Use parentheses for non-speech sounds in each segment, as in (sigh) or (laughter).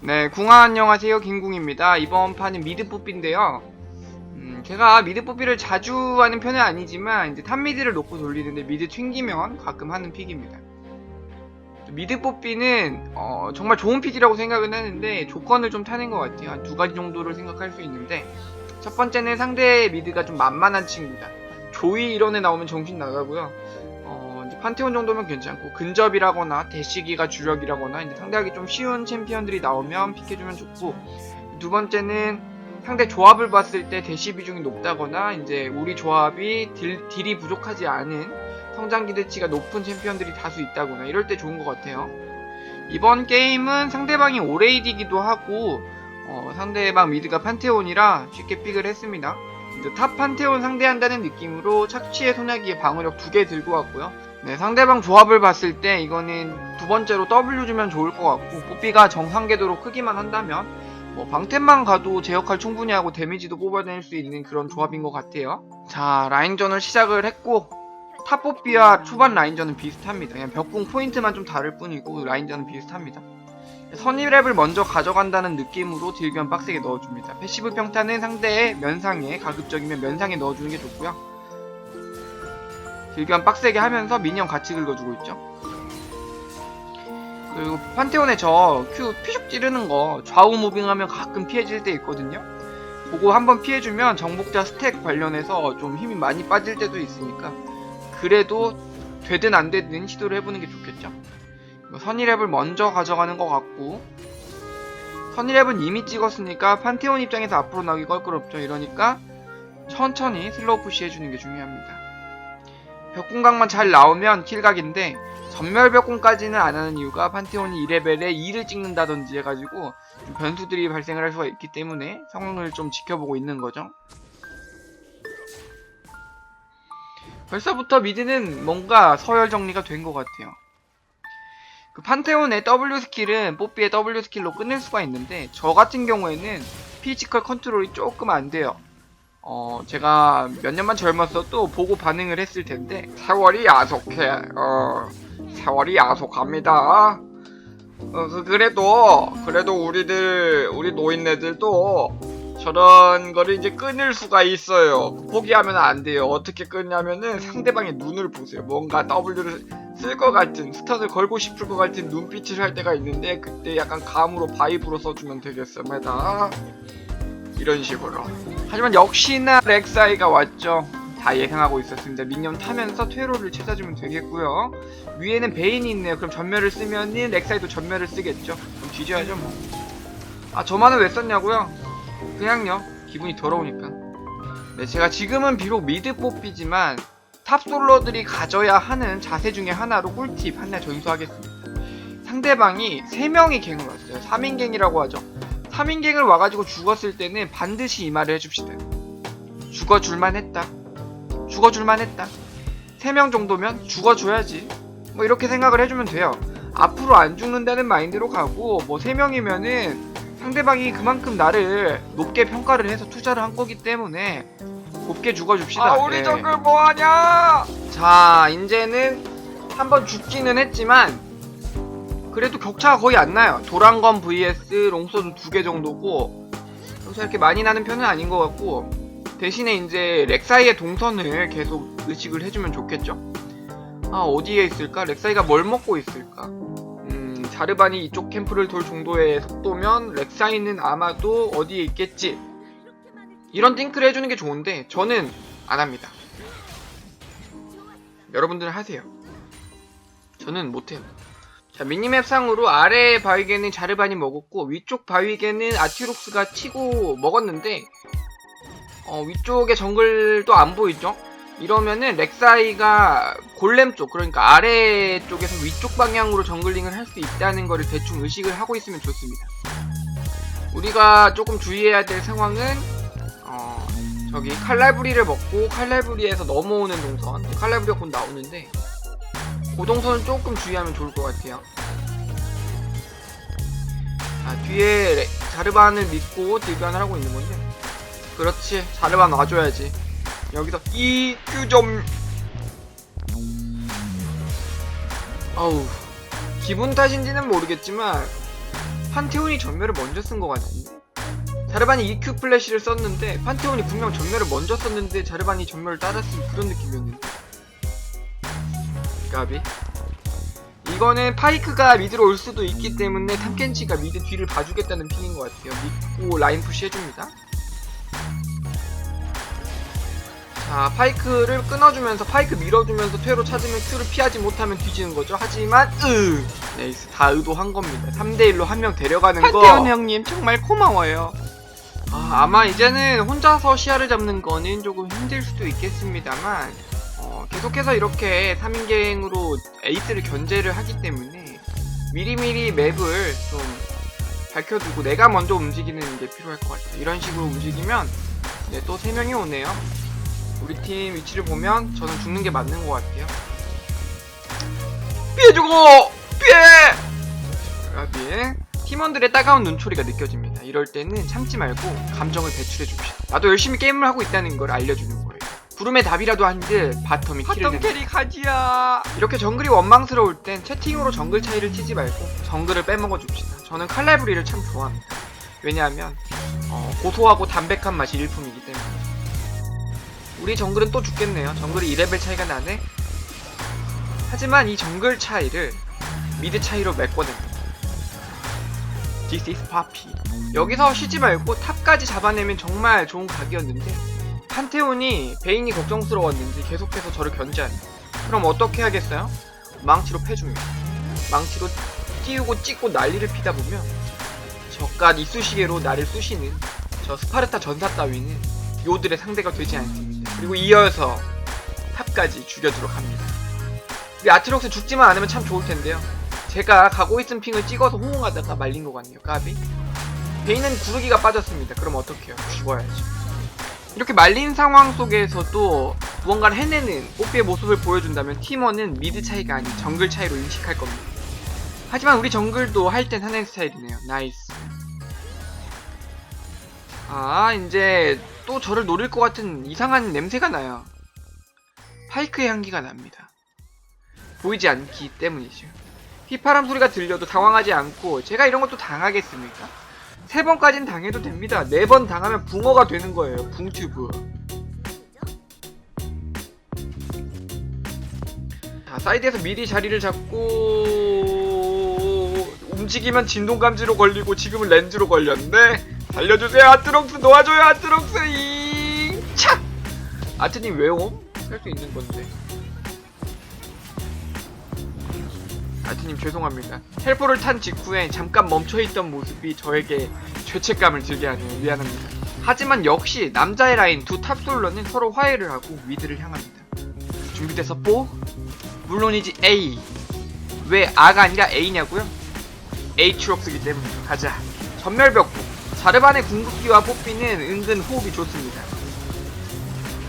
네, 궁아 안녕하세요. 김궁입니다. 이번 판은 미드 뽀삐인데요. 음, 제가 미드 뽀삐를 자주 하는 편은 아니지만 이제 탑 미드를 놓고 돌리는데 미드 튕기면 가끔 하는 픽입니다. 미드 뽀삐는 어, 정말 좋은 픽이라고 생각은 하는데 조건을 좀 타는 것 같아요. 한 두 가지 정도를 생각할 수 있는데 첫 번째는 상대 미드가 좀 만만한 친구다. 조이 이런 애 나오면 정신 나가고요. 판테온 정도면 괜찮고 근접이라거나 대시기가 주력이라거나 이제 상대하기 좀 쉬운 챔피언들이 나오면 픽해주면 좋고 두 번째는 상대 조합을 봤을 때 대시 비중이 높다거나 이제 우리 조합이 딜, 딜이 부족하지 않은 성장 기대치가 높은 챔피언들이 다수 있다거나 이럴 때 좋은 것 같아요. 이번 게임은 상대방이 오레이디기도 하고 어, 상대방 미드가 판테온이라 쉽게 픽을 했습니다. 탑 판테온 상대한다는 느낌으로 착취의 소나기에 방어력 두 개 들고 왔고요. 네, 상대방 조합을 봤을 때 이거는 두 번째로 W 주면 좋을 것 같고 뽀삐가 정상 궤도로 크기만 한다면 뭐 방템만 가도 제 역할 충분히 하고 데미지도 뽑아낼 수 있는 그런 조합인 것 같아요. 자 라인전을 시작을 했고 탑 뽀삐와 초반 라인전은 비슷합니다. 그냥 벽궁 포인트만 좀 다를 뿐이고 라인전은 비슷합니다. 선입랩을 먼저 가져간다는 느낌으로 딜견 빡세게 넣어줍니다. 패시브 평타는 상대의 면상에 가급적이면 면상에 넣어주는 게 좋고요. 딜견 빡세게 하면서 미니언 같이 긁어주고 있죠. 그리고 판테온에 저 Q 피죽 찌르는 거 좌우 무빙하면 가끔 피해질 때 있거든요. 그거 한번 피해주면 정복자 스택 관련해서 좀 힘이 많이 빠질 때도 있으니까 그래도 되든 안 되든 시도를 해보는 게 좋겠죠. 선이랩을 먼저 가져가는 것 같고 선이랩은 이미 찍었으니까 판테온 입장에서 앞으로 나기 껄끄럽죠. 이러니까 천천히 슬로우 푸시 해주는 게 중요합니다. 벽궁각만 잘 나오면 킬각인데 전멸 벽궁까지는 안 하는 이유가 판테온이 2레벨에 2를 찍는다든지 해가지고 좀 변수들이 발생을 할 수가 있기 때문에 상황을 좀 지켜보고 있는 거죠. 벌써부터 미드는 뭔가 서열 정리가 된 것 같아요. 그 판테온의 W 스킬은 뽀삐의 W 스킬로 끝낼 수가 있는데 저 같은 경우에는 피지컬 컨트롤이 조금 안 돼요. 어 제가 몇 년만 젊었어도 보고 반응을 했을 텐데 세월이 야속해. 어 세월이 야속합니다. 어, 그- 그래도 그래도 우리들 우리 노인네들도 저런 거를 이제 끊을 수가 있어요. 포기하면 안 돼요. 어떻게 끊냐면은 상대방의 눈을 보세요. 뭔가 W를 쓸 것 같은 스턴을 걸고 싶을 것 같은 눈빛을 할 때가 있는데 그때 약간 감으로 바이브로 써주면 되겠습니다. 이런 식으로. 하지만 역시나 렉사이가 왔죠. 다 예상하고 있었습니다. 민념 타면서 퇴로를 찾아주면 되겠고요. 위에는 베인이 있네요. 그럼 전멸을 쓰면은 렉사이도 전멸을 쓰겠죠. 그럼 뒤져야죠 뭐. 아 저만은 왜 썼냐고요? 그냥요. 기분이 더러우니까. 네, 제가 지금은 비록 미드 뽀삐지만 탑 솔러들이 가져야 하는 자세 중에 하나로 꿀팁 하나 전수하겠습니다. 상대방이 3명이 갱을 왔어요. 3인 갱이라고 하죠. 3인갱을 와가지고 죽었을 때는 반드시 이 말을 해줍시다. 죽어줄만 했다. 죽어줄만 했다. 3명 정도면 죽어줘야지. 뭐 이렇게 생각을 해주면 돼요. 앞으로 안 죽는다는 마인드로 가고 뭐 3명이면은 상대방이 그만큼 나를 높게 평가를 해서 투자를 한 거기 때문에 곱게 죽어줍시다. 아 우리 네. 정글 뭐하냐? 자, 이제는 한번 죽기는 했지만 그래도 격차가 거의 안 나요. 도란건 vs 롱소드 두 개 정도고 여기서 이렇게 많이 나는 편은 아닌 것 같고 대신에 이제 렉사이의 동선을 계속 의식을 해주면 좋겠죠. 아 어디에 있을까? 렉사이가 뭘 먹고 있을까? 음 자르반이 이쪽 캠프를 돌 정도의 속도면 렉사이는 아마도 어디에 있겠지. 이런 띵크를 해주는 게 좋은데 저는 안 합니다. 여러분들은 하세요. 저는 못해요. 자, 미니맵 상으로 아래 바위개는 자르반이 먹었고, 위쪽 바위개는 아티록스가 치고 먹었는데, 어, 위쪽에 정글도 안 보이죠? 이러면은 렉사이가 골렘 쪽, 그러니까 아래 쪽에서 위쪽 방향으로 정글링을 할 수 있다는 거를 대충 의식을 하고 있으면 좋습니다. 우리가 조금 주의해야 될 상황은, 어, 저기 칼날부리를 먹고 칼날부리에서 넘어오는 동선 칼날부리가 곧 나오는데 그 동선은 조금 주의하면 좋을 것 같아요. 자 뒤에 레- 자르반을 믿고 딜변을 하고 있는 건데 그렇지 자르반 와줘야지. 여기서 EQ 좀. 아우 기분 탓인지는 모르겠지만 판테온이 전멸을 먼저 쓴 것 같은데 자르반이 EQ 플래시를 썼는데 판테온이 분명 전멸을 먼저 썼는데 자르반이 전멸을 따랐은 그런 느낌이었는데 까비? 이거는 파이크가 미드로 올 수도 있기 때문에 탐켄치가 미드 뒤를 봐주겠다는 핑인 것 같아요. 믿고 라인 푸시 해줍니다. 자 파이크를 끊어주면서 파이크 밀어주면서 퇴로 찾으면 Q를 피하지 못하면 뒤지는 거죠. 하지만 으! 네이스. 다 의도한 겁니다. 3대1로 한 명 데려가는 거. 판테온 형님 정말 고마워요. 아, 아마 이제는 혼자서 시야를 잡는 거는 조금 힘들 수도 있겠습니다만 어, 계속해서 이렇게 3인갱으로 에이스를 견제를 하기 때문에 미리미리 맵을 좀 밝혀두고 내가 먼저 움직이는 게 필요할 것 같아요 이런 식으로 움직이면 네, 또 3명이 오네요 우리 팀 위치를 보면 저는 죽는 게 맞는 것 같아요. 피해주고 피해. 라비에 팀원들의 따가운 눈초리가 느껴집니다. 이럴 때는 참지 말고 감정을 배출해 줍시다. 나도 열심히 게임을 하고 있다는 걸 알려주는 거예요. 구름의 답이라도 한들 바텀이 키를 내. 캐리 가지야. 이렇게 정글이 원망스러울 땐 채팅으로 정글 차이를 치지 말고 정글을 빼먹어 줍시다. 저는 칼날부리를 참 좋아합니다. 왜냐하면 어, 고소하고 담백한 맛이 일품이기 때문에. 우리 정글은 또 죽겠네요. 정글이 2레벨 차이가 나네. 하지만 이 정글 차이를 미드 차이로 메꿔냅니다. This is Papi. 여기서 쉬지 말고 탑까지 잡아내면 정말 좋은 각이었는데 판테온이 베인이 걱정스러웠는지 계속해서 저를 견제하네. 그럼 어떻게 하겠어요? 망치로 패줍니다. 망치로 띄우고 찍고 난리를 피다 보면 저깟 이쑤시개로 나를 쑤시는 저 스파르타 전사 따위는 요들의 상대가 되지 않습니다. 그리고 이어서 탑까지 죽여주러 갑니다. 우리 아트록스 죽지만 않으면 참 좋을 텐데요. 제가 가고 있은 핑을 찍어서 호응하다가 말린 것 같네요. 까비. 베인은 구르기가 빠졌습니다. 그럼 어떡해요? 죽어야죠. 이렇게 말린 상황 속에서도 무언가를 해내는 뽀삐의 모습을 보여준다면 팀원은 미드 차이가 아닌 정글 차이로 인식할 겁니다. 하지만 우리 정글도 할 땐 하는 스타일이네요. 나이스. 아, 이제 또 저를 노릴 것 같은 이상한 냄새가 나요. 파이크의 향기가 납니다. 보이지 않기 때문이죠. 휘파람 소리가 들려도 당황하지 않고 제가 이런 것도 당하겠습니까? 세 번까진 당해도 됩니다. 네 번 당하면 붕어가 되는 거예요. 붕튜브. 자, 사이드에서 미리 자리를 잡고 움직이면 진동 감지로 걸리고 지금은 렌즈로 걸렸는데 살려주세요 아트록스 도와줘요 아트록스 이 차! 아트님 왜 옴? 할 수 있는 건데 님 죄송합니다. 헬포를 탄 직후에 잠깐 멈춰있던 모습이 저에게 죄책감을 들게 하네요. 미안합니다. 하지만 역시 남자의 라인 두 탑솔러는 서로 화해를 하고 미드를 향합니다. 준비돼서 뽀? 물론이지 A. 왜 A가 아니라 A냐고요? A트록스기 때문에. 가자. 전멸벽부 자르반의 궁극기와 뽀삐는 은근 호흡이 좋습니다.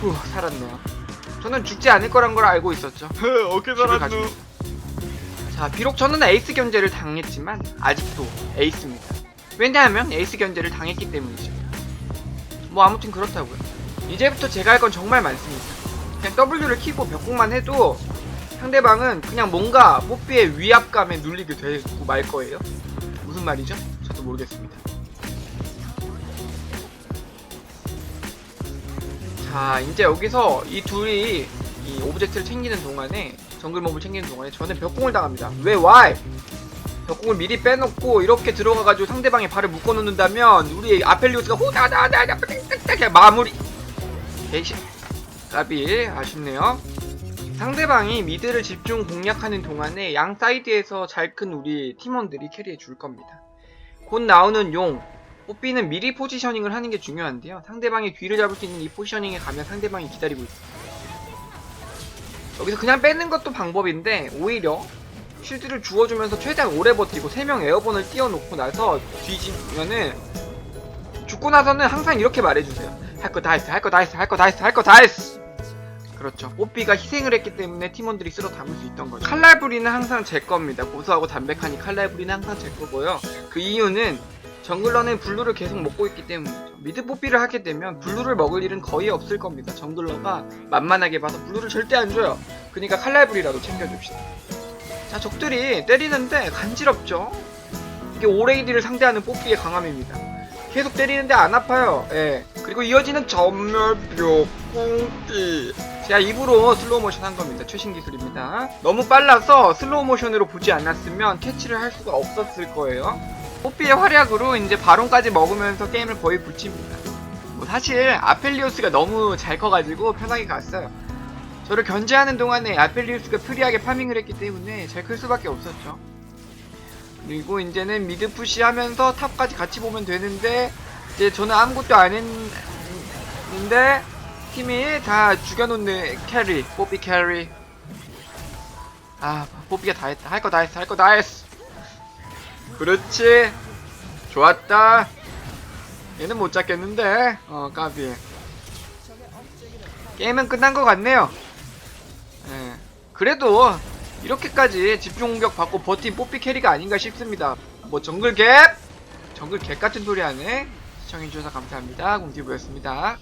후 살았네요. 저는 죽지 않을 거란 걸 알고 있었죠. (laughs) 집을 가지고. 자, 비록 저는 에이스 견제를 당했지만 아직도 에이스입니다. 왜냐하면 에이스 견제를 당했기 때문이죠. 뭐 아무튼 그렇다고요. 이제부터 제가 할 건 정말 많습니다. 그냥 W를 키고 벽공만 해도 상대방은 그냥 뭔가 뽀삐의 위압감에 눌리게 되고 말 거예요. 무슨 말이죠? 저도 모르겠습니다. 자, 이제 여기서 이 둘이 이 오브젝트를 챙기는 동안에 정글몹을 챙기는 동안에 저는 벽공을 당합니다. 왜 why? 벽공을 미리 빼놓고 이렇게 들어가가지고 상대방의 발을 묶어놓는다면 우리 아펠리우스가 호다다다다 마무리. 개시. 까비 아쉽네요. 상대방이 미드를 집중 공략하는 동안에 양 사이드에서 잘 큰 우리 팀원들이 캐리해 줄 겁니다. 곧 나오는 용, 뽀삐는 미리 포지셔닝을 하는 게 중요한데요. 상대방이 뒤를 잡을 수 있는 이 포지셔닝에 가면 상대방이 기다리고 있습니다. 여기서 그냥 빼는 것도 방법인데 오히려 쉴드를 주워주면서 최대한 오래 버티고 3명 에어본을 띄워놓고 나서 뒤지면은 죽고 나서는 항상 이렇게 말해주세요. 할 거 다 했어, 할 거 다 했어, 할 거 다 했어, 할 거 다 했어. 그렇죠. 뽀삐가 희생을 했기 때문에 팀원들이 쓸어 담을 수 있던 거죠. 칼날부리는 항상 제 겁니다. 고소하고 담백하니 칼날부리는 항상 제 거고요. 그 이유는 정글러는 블루를 계속 먹고 있기 때문이죠. 미드 뽀삐를 하게 되면 블루를 먹을 일은 거의 없을 겁니다. 정글러가 만만하게 봐서 블루를 절대 안 줘요. 그러니까 칼날부리라도 챙겨줍시다. 자, 적들이 때리는데 간지럽죠? 이게 오레이디를 상대하는 뽀삐의 강함입니다. 계속 때리는데 안 아파요. 예. 그리고 이어지는 전멸벽 뽕띠. 제가 입으로 슬로우 모션 한 겁니다. 최신 기술입니다. 너무 빨라서 슬로우 모션으로 보지 않았으면 캐치를 할 수가 없었을 거예요. 뽀삐의 활약으로 이제 바론까지 먹으면서 게임을 거의 붙입니다. 뭐 사실 아펠리오스가 너무 잘 커가지고 편하게 갔어요. 저를 견제하는 동안에 아펠리우스가 프리하게 파밍을 했기 때문에 잘 클 수밖에 없었죠. 그리고 이제는 미드 푸시하면서 탑까지 같이 보면 되는데 이제 저는 아무것도 안 했는데 팀이 다 죽여놓는 캐리, 뽀삐 캐리. 아, 뽀삐가 다 했다. 할 거 다 했어, 할 거 다 했어. 그렇지. 좋았다. 얘는 못 잡겠는데. 어, 까비. 게임은 끝난 것 같네요. 예. 그래도 이렇게까지 집중 공격 받고 버틴 뽀삐 캐리가 아닌가 싶습니다. 뭐 정글 갭? 정글 갭 같은 소리 하네. 시청해주셔서 감사합니다. 공티브였습니다.